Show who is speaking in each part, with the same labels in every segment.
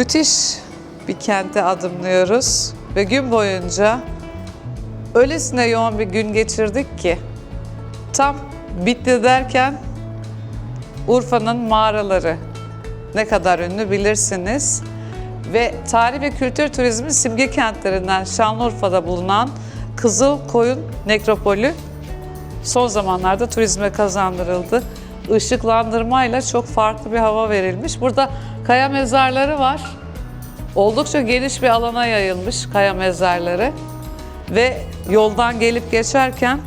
Speaker 1: Müthiş bir kente adımlıyoruz ve gün boyunca öylesine yoğun bir gün geçirdik ki tam bitti derken Urfa'nın mağaraları ne kadar ünlü bilirsiniz. Ve tarih ve kültür turizmin simge kentlerinden Şanlıurfa'da bulunan Kızılkoyun Nekropolü son zamanlarda turizme kazandırıldı. Işıklandırmayla çok farklı bir hava verilmiş. Burada kaya mezarları var. Oldukça geniş bir alana yayılmış kaya mezarları. Ve yoldan gelip geçerken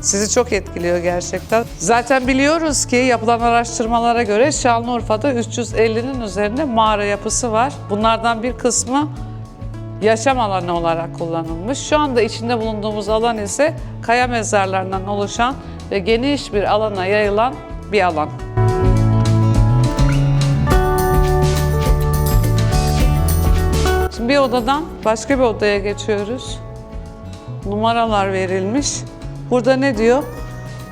Speaker 1: sizi çok etkiliyor gerçekten. Zaten biliyoruz ki yapılan araştırmalara göre Şanlıurfa'da 350'nin üzerinde mağara yapısı var. Bunlardan bir kısmı yaşam alanı olarak kullanılmış. Şu anda içinde bulunduğumuz alan ise kaya mezarlarından oluşan ve geniş bir alana yayılan bir alan. Şimdi bir odadan başka bir odaya geçiyoruz. Numaralar verilmiş. Burada ne diyor?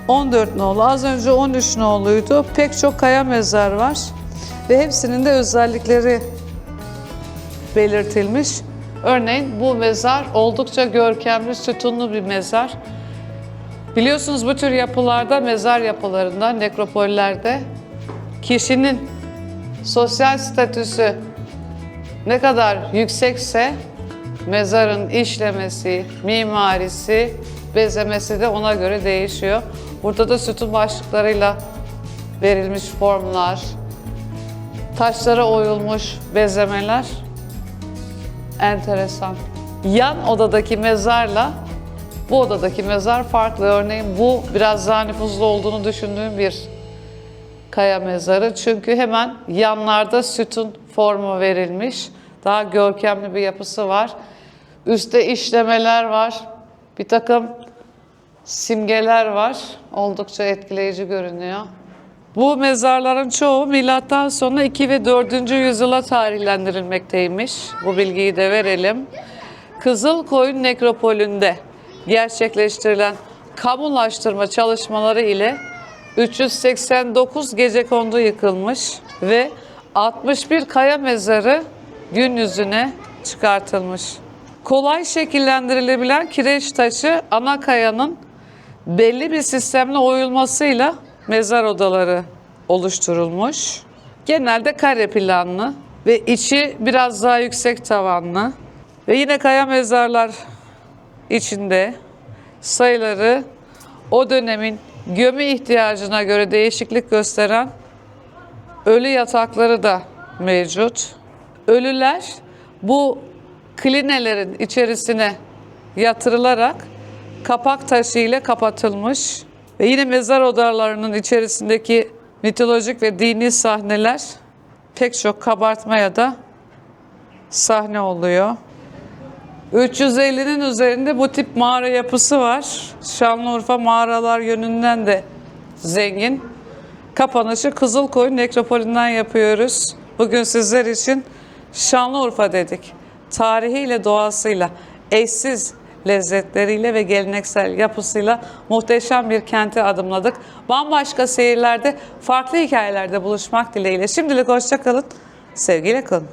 Speaker 1: 14 nolu. Az önce 13 noluydu. Pek çok kaya mezar var. Ve hepsinin de özellikleri belirtilmiş. Örneğin bu mezar oldukça görkemli, sütunlu bir mezar. Biliyorsunuz bu tür yapılarda, mezar yapılarında, nekropollerde kişinin sosyal statüsü ne kadar yüksekse mezarın işlemesi, mimarisi, bezemesi de ona göre değişiyor. Burada da sütun başlıklarıyla verilmiş formlar, taşlara oyulmuş bezemeler enteresan. Yan odadaki mezarla bu odadaki mezar farklı. Örneğin bu biraz daha nüfuzlu olduğunu düşündüğüm bir kaya mezarı. Çünkü hemen yanlarda sütun formu verilmiş. Daha görkemli bir yapısı var. Üstte işlemeler var. Bir takım simgeler var. Oldukça etkileyici görünüyor. Bu mezarların çoğu milattan sonra 2 ve 4. yüzyıla tarihlendirilmekteymiş. Bu bilgiyi de verelim. Kızılkoyun Nekropolü'nde gerçekleştirilen kamulaştırma çalışmaları ile 389 gecekondu yıkılmış ve 61 kaya mezarı gün yüzüne çıkartılmış. Kolay şekillendirilebilen kireç taşı ana kayanın belli bir sistemle oyulmasıyla mezar odaları oluşturulmuş. Genelde kare planlı ve içi biraz daha yüksek tavanlı ve yine kaya mezarlar içinde sayıları o dönemin gömü ihtiyacına göre değişiklik gösteren ölü yatakları da mevcut. Ölüler bu klinelerin içerisine yatırılarak kapak taşı ile kapatılmış ve yine mezar odalarının içerisindeki mitolojik ve dini sahneler pek çok kabartmaya da sahne oluyor. 350'nin üzerinde bu tip mağara yapısı var. Şanlıurfa mağaralar yönünden de zengin. Kapanışı Kızılkoyun Nekropolü'nden yapıyoruz. Bugün sizler için Şanlıurfa dedik. Tarihiyle, doğasıyla, eşsiz lezzetleriyle ve geleneksel yapısıyla muhteşem bir kente adımladık. Bambaşka seyirlerde, farklı hikayelerde buluşmak dileğiyle. Şimdilik hoşça kalın, sevgiyle kalın.